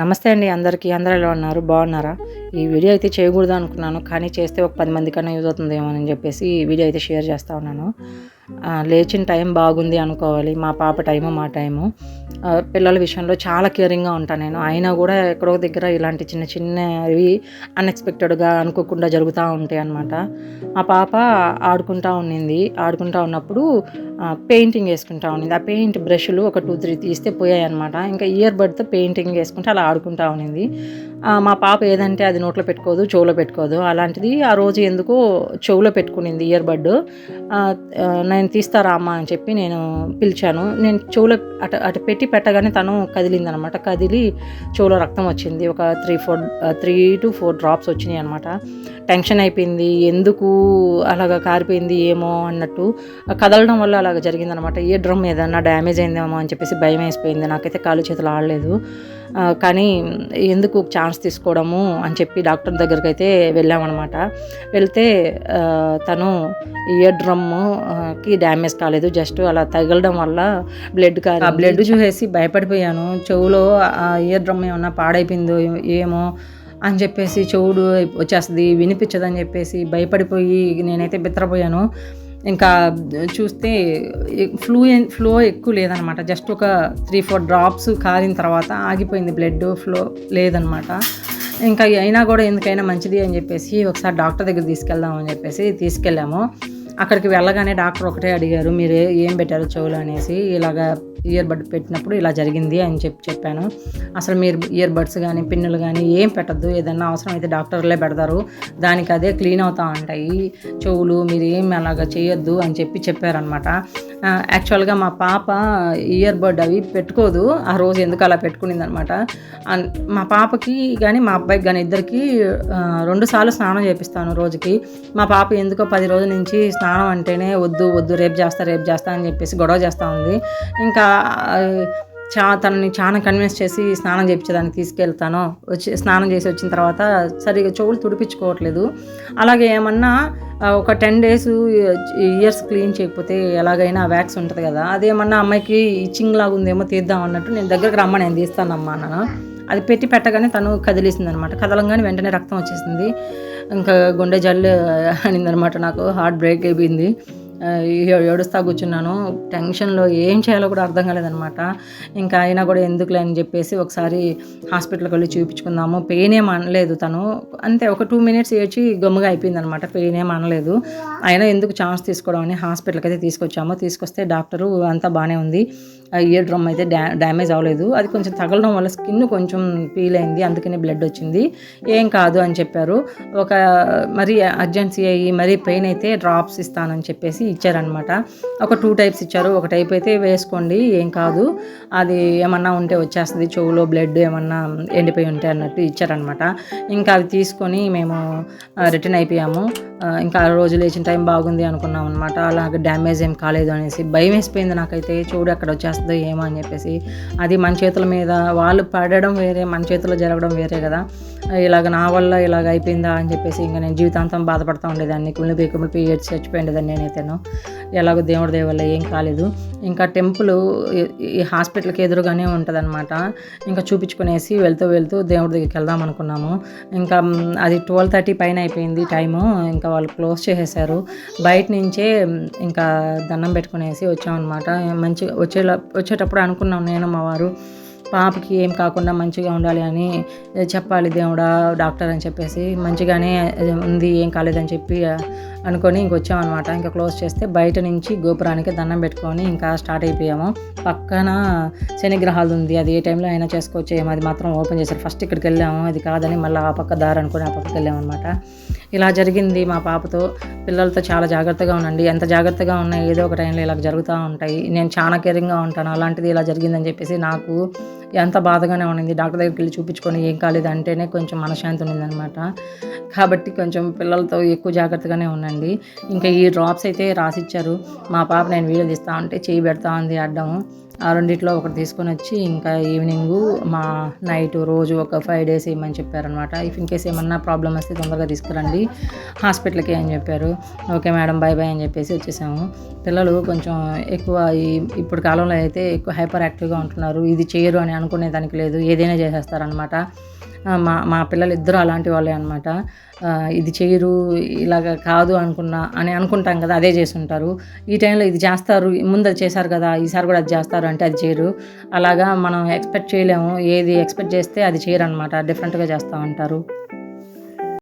నమస్తే అండి అందరికీ. అందరూ ఎలా ఉన్నారు? బాగున్నారా? ఈ వీడియో అయితే చేయకూడదు అనుకున్నాను కానీ చేస్తే ఒక పది మంది కన్నా యూజ్ అవుతుందేమో అని చెప్పేసి ఈ వీడియో అయితే షేర్ చేస్తూ ఉన్నాను. లేచిన టైం బాగుంది అనుకోవాలి. మా పాప టైము మా టైము. పిల్లల విషయంలో చాలా కేరింగ్గా ఉంటాను నేను. అయినా కూడా ఎక్కడో దగ్గర ఇలాంటి చిన్న చిన్నవి అన్ఎక్స్పెక్టెడ్గా అనుకోకుండా జరుగుతూ ఉంటాయి అన్నమాట. మా పాప ఆడుకుంటా ఉన్నింది. ఆడుకుంటా ఉన్నప్పుడు పెయింటింగ్ వేసుకుంటా ఉన్నింది. ఆ పెయింట్ బ్రష్లు ఒక టూ త్రీ తీస్తే పోయాయి అనమాట ఇంకా ఇయర్ బడ్తో పెయింటింగ్ వేసుకుంటే అలా ఆడుకుంటా ఉన్నింది. మా పాప ఏదంటే అది నోట్లో పెట్టుకోదు చెవులో పెట్టుకోదు. అలాంటిది ఆ రోజు ఎందుకో చెవులో పెట్టుకునింది ఇయర్ బడ్ నేను తీస్తారా అమ్మా అని చెప్పి నేను పిలిచాను. నేను చెవులో అటు అటు పెట్టి పెట్టగానే తను కదిలింది అనమాట కదిలి చెవులో రక్తం వచ్చింది. ఒక three four three to four drops వచ్చినాయి అనమాట. టెన్షన్ అయిపోయింది. ఎందుకు అలాగ కారిపోయింది ఏమో అన్నట్టు. కదలడం వల్ల అలాగ జరిగిందనమాట. ఏ డ్రమ్ ఏదన్నా డ్యామేజ్ అయిందేమో అని చెప్పేసి భయం వేసిపోయింది. నాకైతే కాలు చేతులు ఆడలేదు. కానీ ఎందుకు ఛాన్స్ తీసుకోవడము అని చెప్పి డాక్టర్ దగ్గరికి అయితే వెళ్ళామన్నమాట. వెళ్తే తను ఇయర్ డ్రమ్కి డ్యామేజ్ కాలేదు. జస్ట్ అలా తగలడం వల్ల బ్లడ్ కాదు ఆ బ్లడ్ చూసేసి భయపడిపోయాను. చెవులో ఆ ఇయర్ డ్రమ్ ఏమన్నా పాడైపోయిందో ఏమో అని చెప్పేసి చెవుడు వచ్చేస్తుంది వినిపించదని చెప్పేసి భయపడిపోయి నేనైతే బిత్తరపోయాను. ఇంకా చూస్తే ఫ్లూ ఫ్లో ఎక్కువ లేదనమాట. జస్ట్ ఒక త్రీ ఫోర్ డ్రాప్స్ కారిన తర్వాత ఆగిపోయింది బ్లడ్ ఫ్లో లేదనమాట. ఇంకా అయినా కూడా ఎందుకైనా మంచిది అని చెప్పేసి ఒకసారి డాక్టర్ దగ్గర తీసుకెళ్దాం అని చెప్పేసి తీసుకెళ్ళాము. అక్కడికి వెళ్ళగానే డాక్టర్ ఒకటే అడిగారు మీరు ఏం పెట్టారు చెవులు? అనేసి ఇలాగా ఇయర్ బడ్ పెట్టినప్పుడు ఇలా జరిగింది అని చెప్పి చెప్పాను. అసలు మీరు ఇయర్ బడ్స్ కానీ పిన్నులు కానీ ఏం పెట్టద్దు ఏదన్నా అవసరం అయితే డాక్టర్లే పెడతారు. దానికి అదే క్లీన్ అవుతా ఉంటాయి చెవులు మీరు ఏం అలాగా చేయొద్దు అని చెప్పి చెప్పారనమాట యాక్చువల్గా మా పాప ఇయర్ బడ్ అవి పెట్టుకోదు. ఆ రోజు ఎందుకు అలా పెట్టుకునింది అనమాట మా పాపకి కానీ మా అబ్బాయికి కానీ ఇద్దరికి రెండు సార్లు స్నానం చేపిస్తాను రోజుకి. మా పాప ఎందుకో పది రోజుల నుంచి స్నానం అంటేనే వద్దు వద్దు రేపు చేస్తా రేపు చేస్తా అని చెప్పేసి గొడవ చేస్తూ ఉంది. ఇంకా చా తనని చాలా కన్విన్స్ చేసి స్నానం చేయించడానికి తీసుకెళ్తాను. వచ్చి స్నానం చేసి వచ్చిన తర్వాత సరిగా చెవులు తుడిపించుకోవట్లేదు అలాగే ఏమన్నా ఒక టెన్ డేస్ ఇయర్స్ క్లీన్ చేయకపోతే ఎలాగైనా వ్యాక్స్ ఉంటుంది కదా. అదేమన్నా అమ్మాయికి ఇచ్చింగ్ లాగా ఉందేమో తీద్దాం అన్నట్టు నేను దగ్గరకు రమ్మని నేను తీస్తానమ్మా అన్నాను. అది పెట్టి పెట్టగానే తను కదిలేసింది అనమాట కదలంగానే వెంటనే రక్తం వచ్చేసింది. ఇంకా గుండె జల్లు అనిందనమాట నాకు. హార్ట్ బ్రేక్ అయిపోయింది. ఏడుస్తా కూర్చున్నాను. టెన్షన్లో ఏం చేయాలో కూడా అర్థం కాలేదనమాట ఇంకా అయినా కూడా ఎందుకులే అని చెప్పేసి ఒకసారి హాస్పిటల్కి వెళ్ళి చూపించుకుందాము. పెయిన్ ఏం అనలేదు తను. అంతే ఒక టూ మినిట్స్ ఏడ్చి గమ్ముగా అయిపోయిందనమాట పెయిన్ ఏం అనలేదు. అయినా ఎందుకు ఛాన్స్ తీసుకోవడం అని హాస్పిటల్కి అయితే తీసుకొచ్చాము. తీసుకొస్తే డాక్టరు అంతా బాగానే ఉంది. ఇయర్ డ్రమ్ అయితే డ్యా డ్యామేజ్ అవ్వలేదు. అది కొంచెం తగలడం వల్ల స్కిన్ కొంచెం పీల్ అయింది. అందుకనే బ్లడ్ వచ్చింది. ఏం కాదు అని చెప్పారు. ఒక మరీ అర్జెన్సీ అయ్యి మరీ పెయిన్ అయితే డ్రాప్స్ ఇస్తానని చెప్పేసి ఇచ్చారనమాట ఒక టూ టైప్స్ ఇచ్చారు. ఒక టైప్ అయితే వేసుకోండి ఏం కాదు. అది ఏమన్నా ఉంటే వచ్చేస్తుంది. చెవులో బ్లడ్ ఏమన్నా ఎండిపోయి ఉంటే అన్నట్టు ఇచ్చారనమాట ఇంకా అవి తీసుకొని మేము రిటర్న్ అయిపోయాము. ఇంకా ఆ రోజు లేచిన టైం బాగుంది అనుకున్నాం అనమాట అలాగే డ్యామేజ్ ఏం కాలేదు అనేసి భయం వేసిపోయింది నాకైతే. చూడు ఎక్కడ వచ్చేస్తుందో ఏమో అని చెప్పేసి. అది మన చేతుల మీద వాళ్ళు పడడం వేరే మన చేతుల్లో జరగడం వేరే కదా. ఇలాగ నా వల్ల ఇలాగ అయిపోయిందా అని చెప్పేసి ఇంకా నేను జీవితాంతం బాధపడతా ఉండేదాన్ని. కుళ్ళు పీ కుమిలి పీ ఏడ్చి చచ్చిపోయిండేదాన్ని నేనైతేను. ఎలాగో దేవుడి దేవల్ల ఏం కాలేదు. ఇంకా టెంపుల్ ఈ హాస్పిటల్కి ఎదురుగానే ఉంటుందన్నమాట. ఇంకా చూపించుకునేసి వెళ్తూ వెళ్తూ దేవుడి దగ్గరికి వెళ్దాం అనుకున్నాము. ఇంకా అది ట్వెల్వ్ థర్టీ పైన అయిపోయింది టైము. ఇంకా వాళ్ళు క్లోజ్ చేసేసారు. బయట నుంచే ఇంకా దండం పెట్టుకునేసి వచ్చామన్నమాట. మంచిగా వచ్చే వచ్చేటప్పుడు అనుకున్నాం నేను మా వారు. పాపకి ఏం కాకుండా మంచిగా ఉండాలి అని చెప్పాలి దేవుడా డాక్టర్ అని చెప్పేసి మంచిగానే ఉంది ఏం కాలేదని చెప్పి అనుకొని ఇంక వచ్చామన్నమాట. ఇంకా క్లోజ్ చేస్తే బయట నుంచి గోపురానికి దండం పెట్టుకొని ఇంకా స్టార్ట్ అయిపోయాము. పక్కన శనిగ్రహాలు ఉంది. అది ఏ టైంలో అయినా చేసుకోవచ్చు. ఏమో అది మాత్రం ఓపెన్ చేశారు. ఫస్ట్ ఇక్కడికి వెళ్ళాము. అది కాదని మళ్ళీ ఆ పక్క దారి అనుకొని ఆ పక్కకి వెళ్ళామన్నమాట. ఇలా జరిగింది మా పాపతో. పిల్లలతో చాలా జాగ్రత్తగా ఉండండి. ఎంత జాగ్రత్తగా ఉన్నా ఏదో ఒక టైంలో ఇలా జరుగుతూ ఉంటాయి. నేను చాలా కేరింగ్గా ఉంటాను. అలాంటిది ఇలా జరిగిందని చెప్పేసి నాకు ఎంత బాధగానే ఉండింది డాక్టర్ దగ్గరికి వెళ్ళి చూపించుకొని ఏం కాలేదు అంటేనే కొంచెం మనశ్శాంతి ఉండిందనమాట కాబట్టి కొంచెం పిల్లలతో ఎక్కువ జాగ్రత్తగానే ఉన్నాయి ఉండండి ఇంకా ఈ డ్రాప్స్ అయితే రాసిచ్చారు. మా పాప నేను వీడియో తీస్తా ఉంటే చేయి పెడతా ఉంది అడ్డము ఆ రెండిట్లో ఒకటి తీసుకొని వచ్చి ఇంకా ఈవినింగ్ మా నైట్ రోజు ఒక ఫైవ్ డేస్ ఇవ్వమని చెప్పారనమాట ఇఫ్ ఇన్ కేస్ ఏమన్నా ప్రాబ్లమ్ వస్తే తొందరగా తీసుకురండి. హాస్పిటల్కి అని చెప్పారు. ఓకే మేడం బాయ్ బాయ్ అని చెప్పేసి వచ్చేసాము. పిల్లలు కొంచెం ఎక్కువ ఈ ఇప్పుడు కాలంలో అయితే ఎక్కువ హైపర్ యాక్టివ్గా ఉంటున్నారు. ఇది చేయరు అని అనుకునే దానికి లేదు. ఏదైనా చేసేస్తారనమాట మా మా పిల్లలు ఇద్దరు అలాంటి వాళ్ళే అనమాట ఇది చేయరు ఇలాగ కాదు అనుకున్నా అని అనుకుంటాం కదా అదే చేస్తుంటారు. ఈ టైంలో ఇది చేస్తారు ముందు అది చేశారు కదా ఈసారి కూడా అది చేస్తారు అంటే అది చేయరు. అలాగా మనం ఎక్స్పెక్ట్ చేయలేము ఏది ఎక్స్పెక్ట్ చేస్తే అది చేయరు అనమాట డిఫరెంట్గా చేస్తూ ఉంటారు.